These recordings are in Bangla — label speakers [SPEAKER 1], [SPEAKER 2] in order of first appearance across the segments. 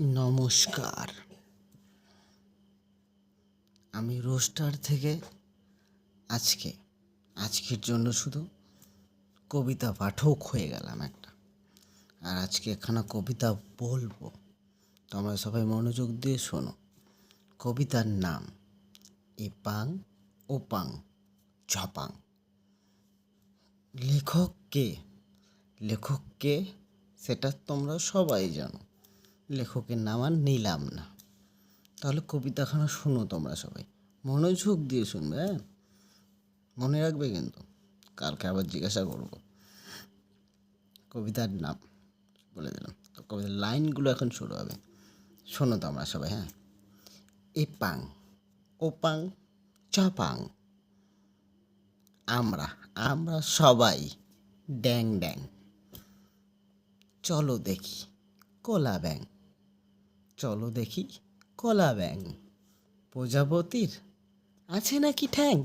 [SPEAKER 1] নমস্কার। আমি রোস্টার থেকে আজকে, আজকের জন্য শুধু কবিতা পাঠক হয়ে গেলাম একটা। আর আজকে একখানা কবিতা বলব। তোমরা সবাই মনোযোগ দিয়ে শোনো। কবিতার নাম, এপাং ওপাং ঝপাং। লেখক কে? লেখক কে? সেটা তোমরা সবাই জানো। লেখকের নাম আর নিলাম না। তাহলে কবিতাখানা শোনো তোমরা সবাই। মনোযোগ দিয়ে শুনবে হ্যাঁ? মনে রাখবে কিন্তু। কালকে আবার জিজ্ঞাসা করব। কবিতার নাম বলে দিলাম। তো কবিতার লাইনগুলো এখন শুরু হবে। শোনো তোমরা সবাই হ্যাঁ? এপাং, ওপাং, চপাং। আমরা আমরা সবাই ড্যাং ড্যাং চলো দেখি, কলা ব্যাং। চলো দেখি, কলা ব্যাং প্রজাপতির? আছে নাকি ঠ্যাং?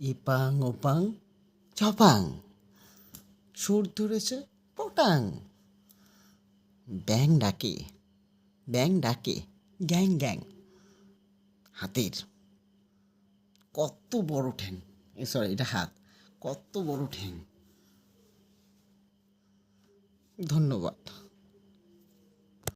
[SPEAKER 1] ইপাং ওপাং, চপাং। সুর ধরেছে পটাং। ব্যাং ডাকে ব্যাং ডাকে, গ্যাং গ্যাং। হাতের। কত বড় ঠ্যাং। সরি এটা হাত। কত বড় ঠ্যাং। ধন্যবাদ।